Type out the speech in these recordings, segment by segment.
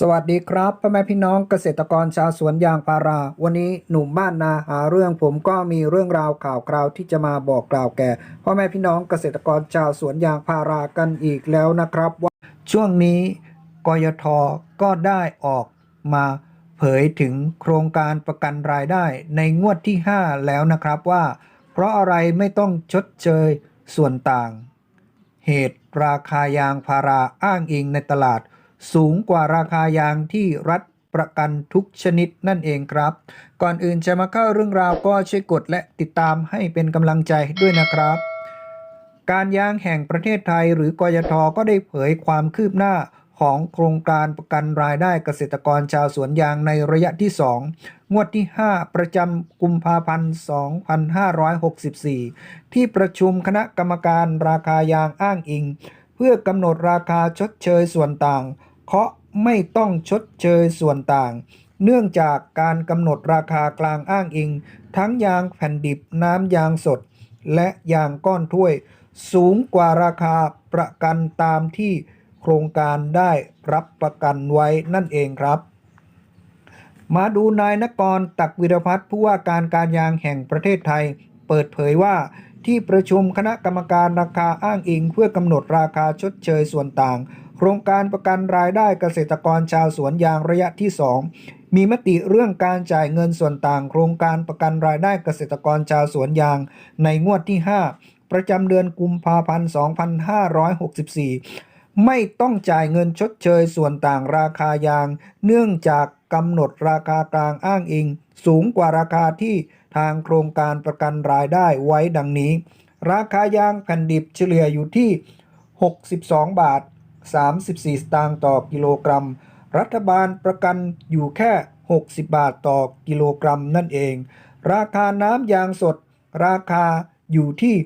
สวัสดีครับพ่อแม่พี่น้องเกษตรกรชาวสวนยางพารา วันนี้หนุ่มบ้านนาหาเรื่องผมก็มีเรื่องราวข่าวคราวที่จะมาบอกกล่าวแก่พ่อแม่พี่น้องเกษตรกรชาวสวนยางพารากันอีกแล้วนะครับว่าช่วงนี้กยทก็ได้ออกมาเผยถึงโครงการประกันรายได้ในงวดที่ 5 แล้วนะครับว่า เพราะอะไรไม่ต้องชดเชยส่วนต่าง เหตุราคายางพาราอ้างอิงในตลาด สูงกว่าราคายางที่รัฐประกันทุกชนิดนั่นเองครับ ก่อนอื่นจะมาเข้าเรื่องราวก็ช่วยกดและติดตามให้เป็นกำลังใจด้วยนะครับ การยางแห่งประเทศไทยหรือกยทก็ได้เผยความคืบหน้าของโครงการประกันรายได้เกษตรกรชาวสวนยางในระยะที่ 2 งวดที่ 5 ประจำกุมภาพันธ์ 2564 ที่ประชุมคณะกรรมการราคายางอ้างอิง เพื่อกำหนดราคาชดเชยส่วนต่าง เคาะไม่ต้องชดเชยส่วนต่าง เนื่องจากการกำหนดราคากลางอ้างอิง ทั้งยางแผ่นดิบน้ำยางสด และยางก้อนถ้วย สูงกว่าราคาประกันตามที่โครงการได้รับประกันไว้นั่นเองครับ มาดูนายนกรตักวิรพัฒน์ผู้ว่าการการยางแห่งประเทศไทย เปิดเผยว่า ที่ประชุมคณะกรรมการราคาอ้างอิง เพื่อกำหนดราคาชดเชยส่วนต่าง โครงการประกันรายได้เกษตรกรชาวสวนยางระยะที่ 2 มีมติเรื่องการจ่ายเงินส่วนต่าง โครงการประกันรายได้เกษตรกรชาวสวนยาง ในงวดที่ 5 ประจำเดือนกุมภาพันธ์ 2564ไม่ต้องจ่ายเงินชดเชยส่วนต่างราคายาง เนื่องจากกำหนดราคากลางอ้างอิง สูงกว่าราคาที่ ทางโครงการประกันรายได้ไว้ดังนี้ ราคายางแผ่นดิบเฉลี่ยอยู่ที่ 62 บาท 34 สตางค์ต่อกิโลกรัม รัฐบาลประกันอยู่แค่ 60 บาทต่อกิโลกรัมนั่นเอง ราคาน้ำยางสด ราคาอยู่ที่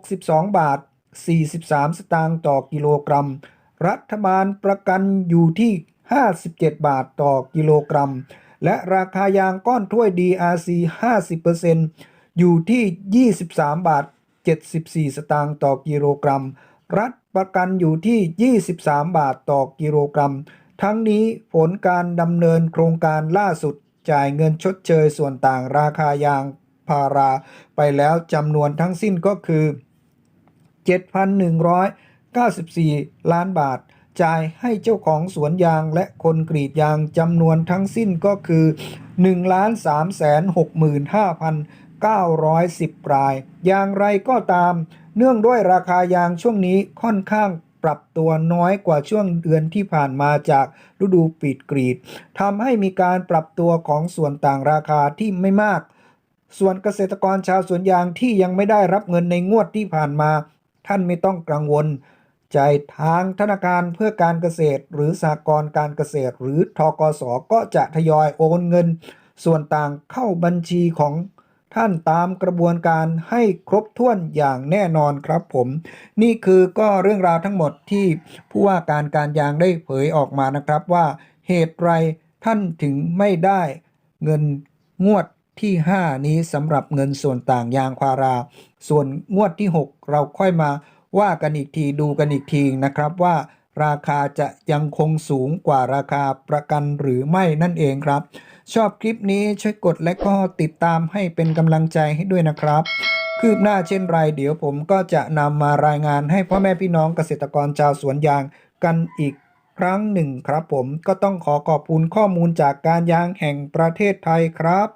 62 บาท 43 สตางค์ต่อกิโลกรัม รัฐบาลประกันอยู่ที่ 57 บาทต่อกิโลกรัม และราคายางก้อนถ้วย DRC 50%อยู่ที่ 23 บาท 74 สตางค์ต่อกิโลกรัม รัฐประกันอยู่ที่ 23 บาทต่อกิโลกรัม ทั้งนี้ผลการดำเนินโครงการล่าสุดจ่ายเงินชดเชยส่วนต่างราคายางพาราไปแล้วจำนวนทั้งสิ้นก็คือ 7,194 ล้านบาท จ่ายให้เจ้าของสวนยางและคนกรีดยางจำนวนทั้งสิ้นก็คือ 1,365,910 ราย อย่างไรก็ตาม เนื่องด้วยราคายางช่วงนี้ค่อนข้างปรับตัวน้อยกว่าช่วงเดือนที่ผ่านมาจากฤดูปิดกรีดทำให้มีการปรับตัวของส่วนต่างราคาที่ไม่มาก ส่วนเกษตรกรชาวสวนยางที่ยังไม่ได้รับเงินในงวดที่ผ่านมา ท่านไม่ต้องกังวล จ่ายทางธนาคารเพื่อการเกษตร หรือสหกรณ์การเกษตร หรือทกสก็จะทยอยโอนเงิน ส่วนต่างเข้าบัญชีของท่านตามกระบวนการให้ครบถ้วนอย่างแน่นอนครับผม นี่คือก็เรื่องราวทั้งหมดที่ผู้ว่าการการยางได้เผยออกมานะครับว่าเหตุไรท่านถึงไม่ได้เงินงวดที่ 5 นี้สำหรับเงินส่วนต่างยางพารา ส่วนงวดที่ 6 เราค่อยมา ว่ากันอีกทีดูกันอีกทีนะครับว่าราคาจะยังคงสูงกว่าราคาประกันหรือไม่นั่นเองครับ ชอบคลิปนี้ช่วยกดและก็ติดตามให้เป็นกำลังใจให้ด้วยนะครับ คืบหน้าเช่นไรเดี๋ยวผมก็จะนำมารายงานให้พ่อแม่พี่น้องเกษตรกรชาวสวนยางกันอีกครั้งหนึ่งครับผมก็ต้องขอขอบคุณข้อมูลจากการยางแห่งประเทศไทยครับ